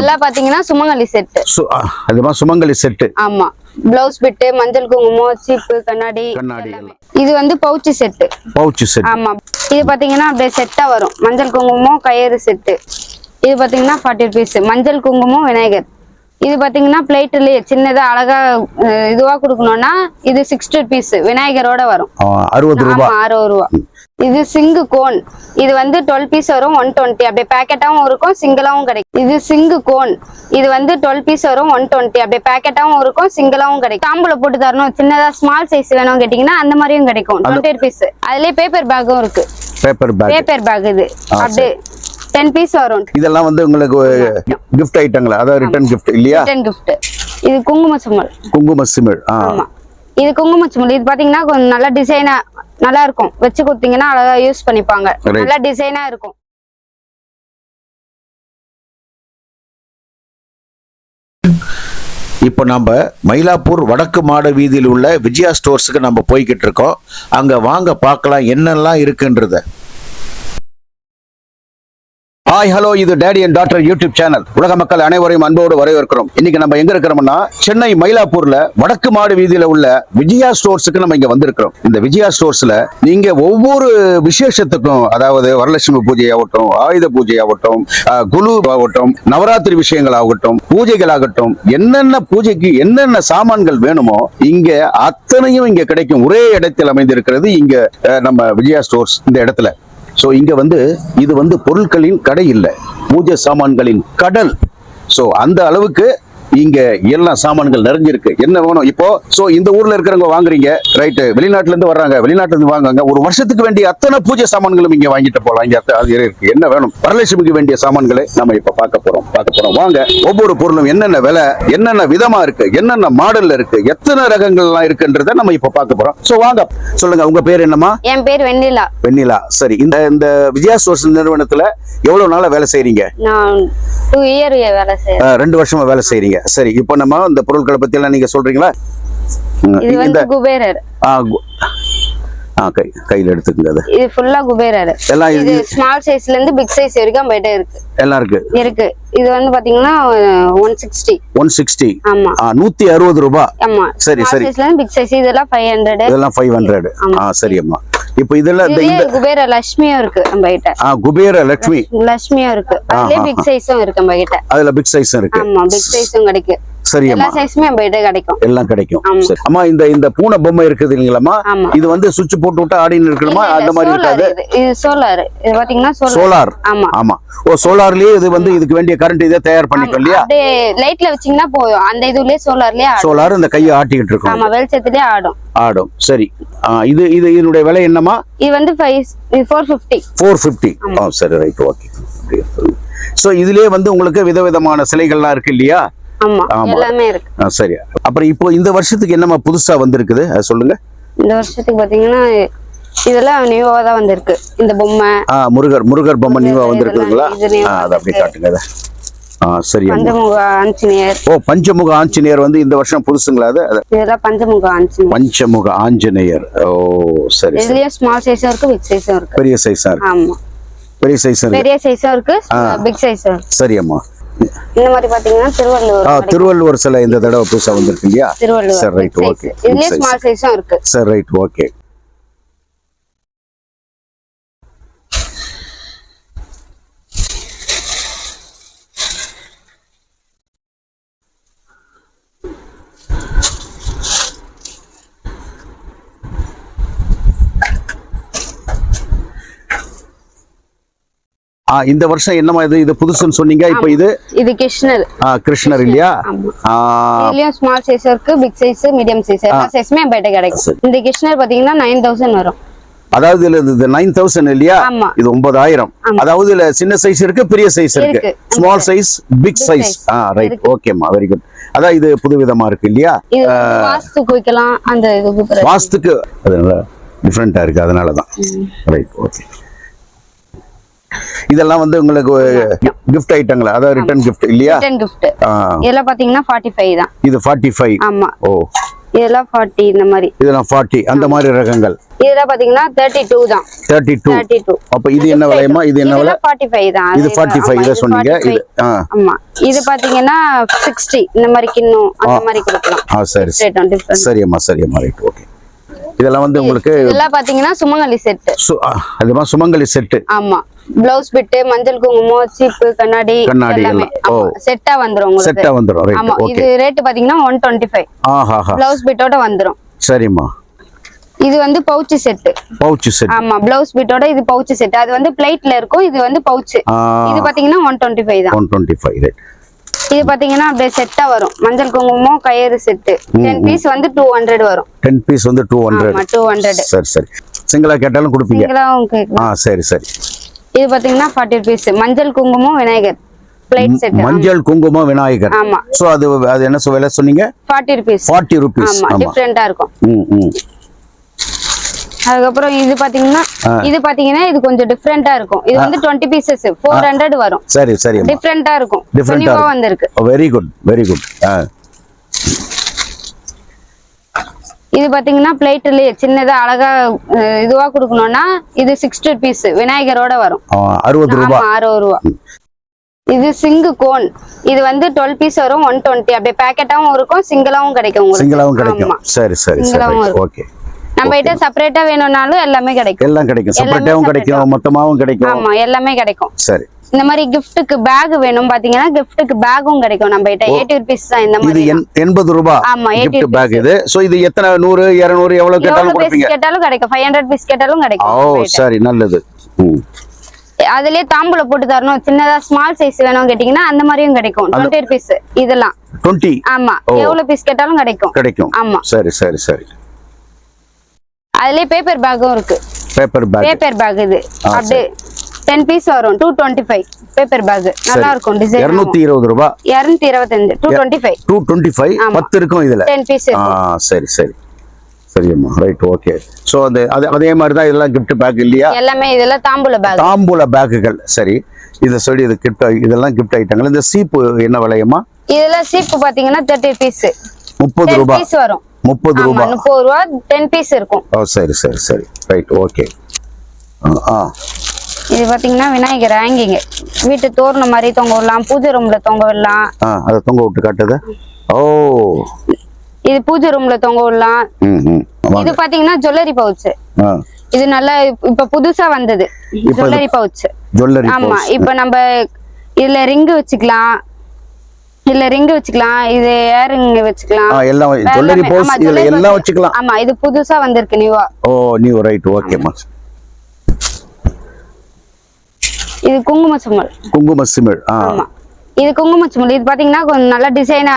இதெல்லாம் பாத்தீங்கன்னா சுமங்கலி செட்டு சு- ஆ, அதுமா சுமங்கலி செட்டு ஆமா. பிளவுஸ் பிட்டு மஞ்சள் குங்குமம் சீப்பு கண்ணாடி கண்ணாடி. இது வந்து பவுச்சு செட்டு பவுச்சு செட் ஆமா. இது பாத்தீங்கன்னா அப்படியே செட்டா வரும். மஞ்சள் குங்குமம் கயிறு செட்டு இது பாத்தீங்கன்னா ஃபார்ட்டி ருபீஸ் மஞ்சள் குங்குமம் விநாயகர். இது பாத்தீங்கன்னா பிளேட்லயே சின்னதா அழகா இதுவா கொடுக்கணும்னா இது சிக்ஸ்டி ருபீஸ் விநாயகரோட வரும். அறுபது ரூபாய் அறுபது ரூபா. இது சிங்கு கோன் இது வந்து டுவெல் பீஸ் வரும் ஒன் டுவெண்ட்டி அப்படியே பேக்கெட்டாவும் இருக்கும் சிங்கிளாவும் கிடைக்கும். இது சிங்கு கோன் இது வந்து டுவெல் பீஸ் வரும் ஒன் டுவெண்ட்டி அப்படியே பேக்கெட்டாவும் இருக்கும் சிங்கிளாவும் கிடைக்கும். தாம்பூல போட்டு தரணும் சின்னதா ஸ்மால் சைஸ் வேணும் கேட்டீங்கன்னா அந்த மாதிரியும் கிடைக்கும் டுவெண்ட்டி ருபீஸ் அதுலயே பேப்பர் பேக்கும் இருக்கு. பேப்பர் பேக் பேப்பர் பேக் இது. அப்படியே டென் பீஸ் வரும். இதெல்லாம் வந்து உங்களுக்கு கிஃப்ட் ஐட்டங்களா அதாவது ரிட்டர்ன் கிஃப்ட் இல்லையா? ரிட்டன் கிஃப்ட் இது குங்கும சுமல். குங்கும சிமிழ். ஆமா. இது குங்கும சுமல் இது பாத்தீங்கன்னா கொஞ்சம் நல்லா டிசைனா நல்லா இருக்கும். வச்சு கொடுத்தீங்கன்னா அழகா யூஸ் பண்ணிப்பாங்க. நல்லா டிசைனா இருக்கும். இப்போ நம்ம மயிலாப்பூர் வடக்கு மாட வீதியில் உள்ள விஜயா ஸ்டோர்ஸுக்கு நம்ம போய்கிட்டு இருக்கோம். அங்க வாங்க பார்க்கலாம் என்னெல்லாம் இருக்குன்றத. ஹாய் ஹலோ இது daddy and doctor YouTube channel உலக மக்கள் அனைவரையும் அன்போடு வரவேற்கிறோம். இன்னைக்கு நம்ம எங்க இருக்கிறோம்னா சென்னை மயிலாப்பூர்ல வடக்கு மாடு வீதியில உள்ள விஜயா ஸ்டோர்ஸுக்கு நம்ம இங்க வந்திருக்கிறோம். இந்த விஜயா ஸ்டோர்ஸ்ல நீங்க ஒவ்வொரு விசேஷத்துக்கும் அதாவது வரலட்சுமி பூஜை ஆகட்டும் ஆயுத பூஜை ஆகட்டும் குழு குலு ஆகட்டும் நவராத்திரி விஷயங்கள் ஆகட்டும் பூஜைகள் ஆகட்டும் என்னென்ன பூஜைக்கு என்னென்ன சாமான்கள் வேணுமோ இங்க அத்தனையும் இங்க கிடைக்கும். ஒரே இடத்தில் அமைந்திருக்கிறது இங்க நம்ம விஜயா ஸ்டோர்ஸ் இந்த இடத்துல. ஸோ இங்கே வந்து இது வந்து பொருட்களின் கடை இல்லை. பூஜை சாமான்களின் கடல். ஸோ அந்த அளவுக்கு இங்க எல்லா சாமான்கள் நிறைஞ்சிருக்கு. என்ன வேணும்? இப்போ சோ இந்த ஊர்ல இருக்கிறவங்க வாங்குறீங்க ரைட்டு வெளிநாட்டுல இருந்து வர்றாங்க வெளிநாட்டுல இருந்து வாங்குவாங்க ஒரு வருஷத்துக்கு வேண்டிய அத்தனை பூஜை சாமான்களும் இங்க வாங்கிட்டு போலாம் இங்க இருக்கு. என்ன வேணும்? வரலட்சுமிக்கு வேண்டிய சாமான்களை நம்ம இப்ப பார்க்க போறோம். பார்க்க போறோம். வாங்க ஒவ்வொரு பொருளும் என்னென்ன விலை என்னென்ன விதமா இருக்கு என்னென்ன மாடல்ல இருக்கு எத்தனை ரகங்கள்லாம் இருக்குன்றத நம்ம இப்ப பார்க்க போறோம். சோ வாங்க சொல்லுங்க உங்க பேர் என்னமா என் பேர் வெண்ணிலா. வெண்ணிலா. சரி இந்த இந்த விஜயா ஸ்டோர்ஸ் நிறுவனத்துல எவ்வளவு நாளா வேலை செய்றீங்க? நான் டூ இயர் வேலை செய்யறேன் அஹ், ரெண்டு வருஷமா வேலை செய்றீங்க. சரி இப்போ நம்ம இந்த பொருட்களை பத்தி எல்லாம் நீங்க சொல்றீங்களா? ம், இது இந்த வந்து குபேரர் கு- கையில எடுத்துக்கங்க அது. இது ஃபுல்லா குபேரர் எல்லாம் இது ஸ்மால் சைஸ்ல இருந்து பிக் சைஸ் வரைக்கும் போயிட்டே இருக்கு. எல்லாம் இருக்கு. இருக்கு. இது வந்து பாத்தீங்கன்னா ஒன் சிக்ஸ்டி ஒன் சிக்ஸ்டி ஆமா. நூத்தி அறுபது ரூபாய் ஆமா. சரி, சரி. size ல இருந்து பிக் சைஸ் இதெல்லாம் ஃபைவ் ஹண்ட்ரட் இதெல்லாம் ஃபைவ் ஹண்ட்ரட் ஆ சரி அம்மா இப்போ இதெல்லாம் இந்த குபேர லட்சுமியும் இருக்கு நம்ம கிட்ட. ஆ குபேர லட்சுமி லட்சுமியும் இருக்கு. அதுலயே ஆ, பிக் சைஸும் இருக்கு நம்ம கிட்ட. அதுல பிக் சைஸ் இருக்கு. ஆமா பிக் சைஸும் கிடைக்கும் சரி எல்லா அம்மா சைஸுமே நம்ம கிட்ட கிடைக்கும். எல்லாம் கிடைக்கும். அம்மா இந்த இந்த பூனை பொம்மை இருக்குது இல்லைங்களாம்மா? ஆமா. இது வந்து சுவிட்ச் போட்டு விட்டா ஆடின்னு இருக்கணுமா அந்த மாதிரி இருக்காது? சோலார். இது பாத்தீங்கன்னா சோலார். ஆமா. ஆமா. ஓ சோலார்லயே இது வந்து இதுக்கு வேண்டிய கரண்ட் இதே தயார் பண்ணிக்கும் இல்லையா? லைட்ல வச்சீங்கன்னா போதும். அந்த இதுலயே சோலார்லயே சோலார் இந்த கையை ஆட்டிக்கிட்டு இருக்கும். ஆமா வெளிச்சத்துலயே ஆடும். ஆடும். சரி. இது இது இதனுடைய விலை என்னமா இது வந்து ஃபோர் ஃபிஃப்டி ஃபோர் ஃபிஃப்டி ஆ சரி ரைட் ஓகே ஸோ இதுலயே வந்து உங்களுக்கு விதவிதமான சிலைகள்லாம் இருக்கு இல்லையா? ஆமா சரி. அப்புறம் இப்போ இந்த வருஷத்துக்கு என்னமா புதுசா வந்திருக்குது? அதை சொல்லுங்க. இந்த வருஷத்துக்கு பாத்தீங்கன்னா இதெல்லாம் நியூவா தான் வந்திருக்கு. இந்த பொம்மை. ஆ முருகர் முருகர் பொம்மை நியூவா ஆ அதை அப்படியே காட்டுங்க சரி. பஞ்சமுக ஆஞ்சநேயர். ஓ பஞ்சமுக ஆஞ்சநேயர் வந்து இந்த வருஷம் புதுசுங்களா அது? இதெல்லாம் பஞ்சமுக ஆஞ்சநேயர். பஞ்சமுக ஆஞ்சநேயர். ஓ சரி இதுலயும் ஸ்மால் சைஸும் இருக்கு பிக் சைஸும் இருக்கு. பெரிய சைஸா இருக்கு. ஆமா. பெரிய சைஸ் இருக்கு. பெரிய சைஸும் இருக்கு பிக் சைஸும் இருக்கு. சரி அம்மா. இந்த மாதிரி பாத்தீங்கன்னா திருவள்ளுவர் திருவள்ளுவர் சிலை இந்த தடவை புதுசா வந்திருக்கு இல்லையா? திருவள்ளுவர் சரி ரைட். ஓகே சரி ரைட் ஓகே இந்த வருஷம் என்னமா இது? இது புதுசுன்னு சொன்னீங்க. இப்போ இது இது கிருஷ்ணர். கிருஷ்ணர் இல்லையா? இதுலயும் ஸ்மால் சைஸ் இருக்கு பிக் சைஸ் மீடியம் சைஸ் எல்லா சைஸுமே பைட்ட கிடைக்கும். இந்த கிருஷ்ணர் பாத்தீங்கன்னா நைன் தௌசண்ட் வரும். அதாவது இதுல இது நைன் தௌசண்ட் இல்லையா. இது ஒன்பதாயிரம். அதாவது இதுல சின்ன சைஸ் இருக்கு பெரிய சைஸ் இருக்கு. Small size big size. ஆ ரைட் ஓகேம்மா வெரி குட் அதான் இது புதுவிதமா இருக்கு இல்லையா? வாஸ்துக்கு வைக்கலாம் அந்த வாஸ்துக்கு அது நல்லா டிஃப்ரெண்டா இருக்கு. அதனால தான் ரைட் ஓகே இதெல்லாம் வந்து உங்களுக்கு கிஃப்ட் ஐட்டங்களா அதாவது ரிட்டர்ன் கிஃப்ட் இல்லையா? ரிட்டன் கிஃப்ட் இதெல்லாம் பாத்தீங்கன்னா ஃபார்ட்டி ஃபைவ் தான். இது ஃபார்ட்டி ஃபைவ் ஆமா. ஓ. இதெல்லாம் ஃபார்ட்டி இந்த மாதிரி. இதெல்லாம் ஃபார்ட்டி அந்த மாதிரி ரகங்கள்? இதெல்லாம் பாத்தீங்கன்னா தேர்ட்டி டூ தான். தேர்ட்டி டூ தேர்ட்டி டூ அப்ப இது என்ன விலையமா? இது என்ன விலை? ஃபார்ட்டி ஃபைவ் தான். இது ஃபார்ட்டி ஃபைவ் இதை சொன்னீங்க. இது ஆமா. இது பாத்தீங்கன்னா சிக்ஸ்டி இந்த மாதிரி கிண்ணம் அந்த மாதிரி கொடுக்கலாம். ஆ சரி சரி. டிஃபரன்ஸ் சரியம்மா சரியம்மா ரைட் ஓகே இதெல்லாம் வந்து உங்களுக்கு இதெல்லாம் பாத்தீங்கன்னா சுமங்கலி செட்டு சு- ஆ, அதுமா சுமங்கலி செட்டு ஆமா. பிளவுஸ் பிட்டு மஞ்சள் குங்குமம் சீப்பு கண்ணாடி கண்ணாடி எல்லாமே. செட்டா வந்துரும் உங்களுக்கு. செட்டா வந்துடும் ரைட் ஆமா இது ரேட் பாத்தீங்கன்னா ஒன் டுவெண்ட்டி ஃபைவ் ஆஹாஹா பிளவுஸ் பிட்டோட வந்துரும். சரிம்மா. இது வந்து பவுச் செட்டு பவுச்சு செட் ஆமா பிளவுஸ் பிட்டோட இது பவுச் செட் அது வந்து பிளேட்ல இருக்கும் இது வந்து பவுச் இது பாத்தீங்கன்னா ஒன் டுவெண்ட்டி ஃபைவ் தான். ஒன் டுவெண்ட்டி ஃபைவ் ரைட் இது பாத்தீங்கன்னா அப்படியே செட்டா வரும். மஞ்சள் குங்குமம் கயிறு செட்டு டென் பீஸ் வந்து டூ ஹண்ட்ரட் வரும். டென் பீஸ் வந்து டூ ஹண்ட்ரட் டூ ஹண்ட்ரட் சரி சரி. சிங்கிளா கேட்டாலும் கொடுப்பீங்க. சிங்கிளாவும் ஆ சரி சரி. இது பாத்தீங்கன்னா ஃபார்ட்டி ருபீஸ் மஞ்சள் குங்குமம் விநாயகர். மஞ்சள் குங்குமம் விநாயகர். ஆமா. சோ அது அது என்ன விலை சொன்னீங்க? ஃபார்ட்டி ருபீஸ் ஃபார்ட்டி ருபீஸ் ஆமா டிஃப்ரெண்டா இருக்கும். ம் ம். அதுக்கப்புறம் இது பாத்தீங்கன்னா இது பாத்தீங்கன்னா இது கொஞ்சம் டிஃப்ரெண்டா இருக்கும். இது வந்து டுவெண்ட்டி பீசஸ் ஃபோர் ஹண்ட்ரட் வரும். சரி சரி டிஃப்ரெண்டா இருக்கும். இருக்கும். வந்திருக்கு. வெரி குட் வெரி குட் இது பாத்தீங்கன்னா பிளேட்லயே சின்னதா அழகா இதுவா கொடுக்கணும்னா இது சிக்ஸ்டி பீஸ் விநாயகரோட வரும். அறுபது ரூபாய் அறுபது ரூபா. இது சிங்கு கோன் இது வந்து டுவெல் பீஸ் வரும் ஒன் டுவெண்ட்டி அப்படியே பேக்கெட்டாவும் இருக்கும் சிங்கிளாவும் கிடைக்கும் சிங்கிளாவும் கிடைக்கும். சரி சரி சிங்கிளாவும். ஓகே நம்ம கிட்ட செப்பரேட்டா வேணும்னாலும் எல்லாமே கிடைக்கும். எல்லாம் கிடைக்கும். செப்பரேட்டாவும் கிடைக்கும். மொத்தமாவும் கிடைக்கும். ஆமா எல்லாமே கிடைக்கும். சரி. இந்த மாதிரி கிஃப்ட்டுக்கு பேக் வேணும் பாத்தீங்கன்னா கிஃப்ட்டுக்கு பேக்கும் கிடைக்கும் நம்ம கிட்ட. எயிட்டி ருபீஸ் தான் இந்த மாதிரி. எண்- எண்பது ரூபாய் ஆமா, 80 gift பேக் இது. சோ இது எத்தனை? நூறு இருநூறு எவ்வளவு கேட்டாலும் கொடுப்பீங்க? கேட்டாலும் கிடைக்கும். ஃபைவ் ஹண்ட்ரட் பீஸ் கேட்டாலும் ஓ கிடைக்கும் கிட்ட. சரி நல்லது. அதுலயே தாம்பூல போட்டு தரணும். சின்னதா ஸ்மால் சைஸ் வேணும் கேட்டீங்கன்னா அந்த மாதிரியும் கிடைக்கும். டுவெண்ட்டி ருபீஸ் இதெல்லாம். டுவெண்ட்டி ஆமா எவ்வளவு பீஸ் கேட்டாலும் கிடைக்கும். கிடைக்கும். ஆமா. சரி சரி சரி. அதுலயே பேப்பர் பேக்கும் இருக்கு. பேப்பர் பேக் பேப்பர் பேக் இது. அப்படியே டென் பீஸ் வரும். Two twenty five paper bag நல்லா இருக்கும் டிசைன் இருநூத்தி இருபது ரூபாய் இருநூத்தி இருபத்தஞ்சு two twenty five two twenty five. பத்து இருக்கும் இதுல? டென் பீஸ் சரி சரி. சரியம்மா ரைட் ஓகே ஸோ அந்த அது அதே மாதிரி தான் இதெல்லாம் gift பேக் இல்லையா? எல்லாமே இதெல்லாம் தாம்பூல பேக் தாம்பூல பேக்குகள் சரி. இதை சொல்லி இது கிஃப்ட் இதெல்லாம் கிஃப்ட் ஐட்டங்கள் இந்த சீப்பு என்ன விலையம்மா? இதுல சீப்பு பாத்தீங்கன்னா தேர்ட்டி பீஸ் முப்பது ரூபாய் பீஸ் வரும். முப்பது ரூபாய் முப்பது ரூபா டென் பீஸ் இருக்கும். ஓ சரி சரி சரி. ரைட் ஓகே ஆ இது பாத்தீங்கன்னா விநாயகர் ஹேங்கிங் வீட்டு தோரணம் மாதிரி தொங்க விடலாம் பூஜை ரூம்ல தொங்க விடலாம் அதை தொங்க விட்டு காட்டுது. ஓ. இது பூஜை ரூம்ல தொங்க விடலாம் இது பாத்தீங்கன்னா ஜுவல்லரி பவுச் இது நல்லா இப்ப புதுசா வந்தது. ஜுவல்லரி பவுச் ஆமா இப்ப நம்ம இதுல ரிங்கு வச்சுக்கலாம். இல்ல ரிங்கு வச்சுக்கலாம். இது ஏரிங் வச்சுக்கலாம். எல்லாம் ஜுவல்லரி. போஸ் இதுல எல்லாம். வச்சுக்கலாம். ஆமா இது புதுசா வந்திருக்கு நியூவா ஓ நியூ ரைட் ஓகேம்மா இது குங்கும சுமல். குங்கும சிமிழ் ஆமா. இது குங்கும சுமல். இது பாத்தீங்கன்னா கொஞ்சம் நல்லா டிசைனா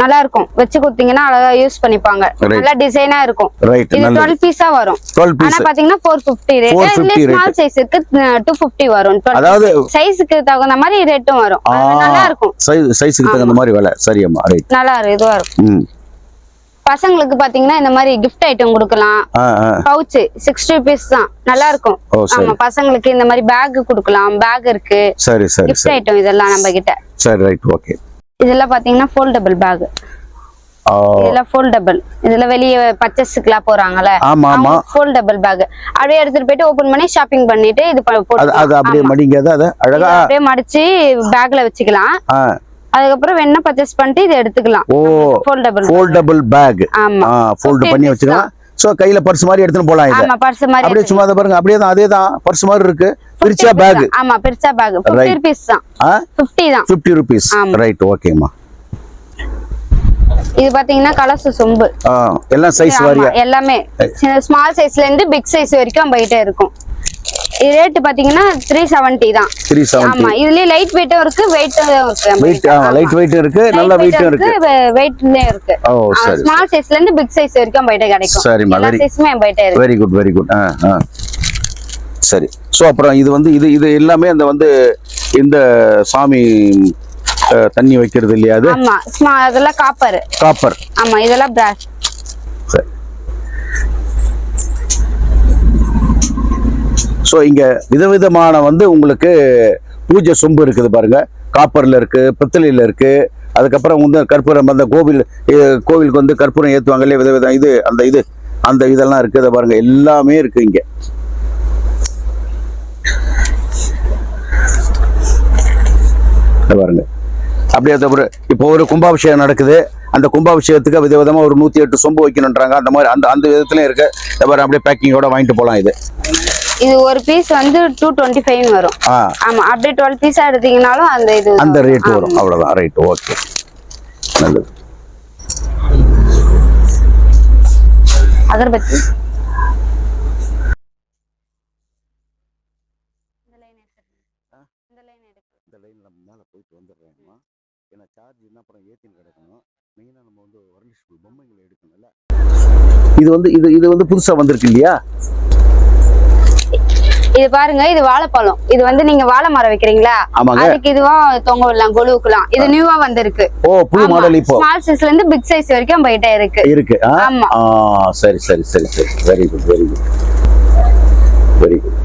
நல்லா இருக்கும். வச்சு கொடுத்தீங்கன்னா அழகா யூஸ் பண்ணிப்பாங்க. நல்லா டிசைனா இருக்கும். இது டுவெல் பீஸா வரும். ஆனா பாத்தீங்கன்னா ஃபோர் பிப்டி ரேட் 450 இதுல ஸ்மால் சைஸ் இருக்கு டூ பிப்டி வரும். அதாவது சைஸுக்கு தகுந்த மாதிரி ரேட்டும் வரும். நல்லா இருக்கும். சைஸ் சைஸுக்கு தகுந்த மாதிரி விலை. சரியம்மா ரைட் நல்லா இருக்கும். இதுவா இருக்கும். பசங்களுக்கு பாத்தீங்கன்னா இந்த மாதிரி கிஃப்ட் ஐட்டம் கொடுக்கலாம். பவுச் சிக்ஸ்டி ருபீஸ் தான். நல்லா இருக்கும். ஆமா பசங்களுக்கு இந்த மாதிரி பேக் கொடுக்கலாம். பேக் இருக்கு. கிஃப்ட் ஐட்டம் இதெல்லாம் நம்ம கிட்ட. சரி ரைட் ஓகே இதெல்லாம் பாத்தீங்கன்னா ஃபோல்டபிள் பேக் இதெல்லாம் ஃபோல்டபிள் இதுல வெளியே பர்ச்சேஸ்க்குலாம் போறாங்கல்ல. ஆமா ஆமா. ஃபோல்டபிள் பேக் அப்படியே எடுத்துட்டு போயிட்டு ஓபன் பண்ணி ஷாப்பிங் பண்ணிட்டு இது ப- அது அப்படியே. மடிங்காத அதை அழகா? அப்படியே மடிச்சு பேக்ல வச்சுக்கலாம். அதுக்கப்புறம் வேணா பர்ச்சேஸ் பண்ணிட்டு இதை எடுத்துக்கலாம். ஓ ஃபோல்டபிள் ஃபோல்டபிள் பேக் ஆமா. ஃபோல்ட் 50 பண்ணி வச்சுக்கலாம். சோ கையில பர்ஸ் மாதிரி எடுத்துன்னு போலாம் இதை. ஆமா பர்ஸ் மாதிரி அப்படியே சும்மா பாருங்க. அப்படியே தான் அதே தான் பர்ஸ் மாதிரி இருக்கு. பிரிச்சா பேக். ஆமா பெருசா பேக் ஃபிஃப்டி Right. ருபீஸ் தான். ஆ? ஃபிஃப்டி தான். ஃபிஃப்டி ருபீஸ் ஆமா. ரைட் ஓகேம்மா இது பாத்தீங்கன்னா கலசு சொம்பு. எல்லாம் சைஸ் வாரியா? எல்லாமே. ஸ்மால் சைஸ்ல இருந்து பிக் சைஸ் வரைக்கும் நம்ம கிட்ட இருக்கும். ரேட் பாத்தீங்கன்னா த்ரீ செவன்ட்டி தான். த்ரீ செவன்ட்டி ஆமா இதுலயே லைட் வெயிட்டும் இருக்கு வெயிட்டும் இருக்கு. வெயிட் லைட் வெயிட் இருக்கு நல்ல வெயிட்டும் இருக்கு வெயிட்லயும் இருக்கு. ஓ சரி ஸ்மால் சைஸ்ல இருந்து பிக் சைஸ் வரைக்கும் கிட்ட கிடைக்கும். சரிம்மா, எல்லா சைஸுமே கிட்ட இருக்கு. வெரி குட் வெரி குட் ஆ சரி. ஸோ அப்புறம் இது வந்து இது இது எல்லாமே அந்த வந்து இந்த சாமி தண்ணி வைக்கிறது இல்லையா அது? ஆமா அதெல்லாம் காப்பர் காப்பர் ஆமா இதெல்லாம் பிராஸ் சரி. ஸோ இங்கே விதவிதமான வந்து உங்களுக்கு பூஜை சொம்பு இருக்குது பாருங்கள் காப்பரில் இருக்குது பித்தளையில் இருக்குது அதுக்கப்புறம் வந்து கற்பூரம் அந்த கோவில் கோவிலுக்கு வந்து கற்பூரம் ஏற்றுவாங்க இல்லையா? வித இது அந்த இது அந்த இதெல்லாம் இருக்குது அதை பாருங்கள் எல்லாமே இருக்குது இங்கே. பாருங்க. அப்படியே தவிர இப்போ ஒரு கும்பாபிஷேகம் நடக்குது. அந்த கும்பாபிஷேகத்துக்கு விதவிதமாக ஒரு நூற்றி எட்டு சொம்பு வைக்கணுன்றாங்க அந்த மாதிரி அந்த அந்த விதத்துலேயும் இருக்குது அப்புறம் அப்படியே பேக்கிங்கோட வாங்கிட்டு போகலாம் இது. இது ஒரு பீஸ் வந்து டூ டுவெண்ட்டி ஃபைவ் வரும் ஆமா அப்படியே டுவெல் பீஸா எடுத்தீங்கனாலும் அந்த இது அந்த ரேட். வரும். அவ்வளவுதான் ரைட் ஓகே நல்லது. அகர்பத்தி. இந்த லைன் நம்ம மேலே போயிட்டு வந்துடுறேம்மா ஏன்னா சார்ஜ் என்ன அப்புறம் ஏற்றின்னு கிடக்கணும். மெயினாக நம்ம வந்து எடுக்கணும்ல. இது வந்து இது இது வந்து புதுசாக வந்திருக்கு இல்லையா? இது பாருங்க இது வாழைப்பழம். இது வந்து நீங்க வாழை மரம் வைக்கிறீங்களா? அதுக்கு இதுவா தொங்க விடலாம் கொலுவுக்குலாம். இது நியூவா வந்திருக்கு. ஓ புது மாடல் இப்போ. ஸ்மால் சைஸ்ல இருந்து பிக் சைஸ் வரைக்கும் கிட்ட இருக்கு. இருக்கு. ஆமா. சரி சரி சரி சரி. Very good very good very good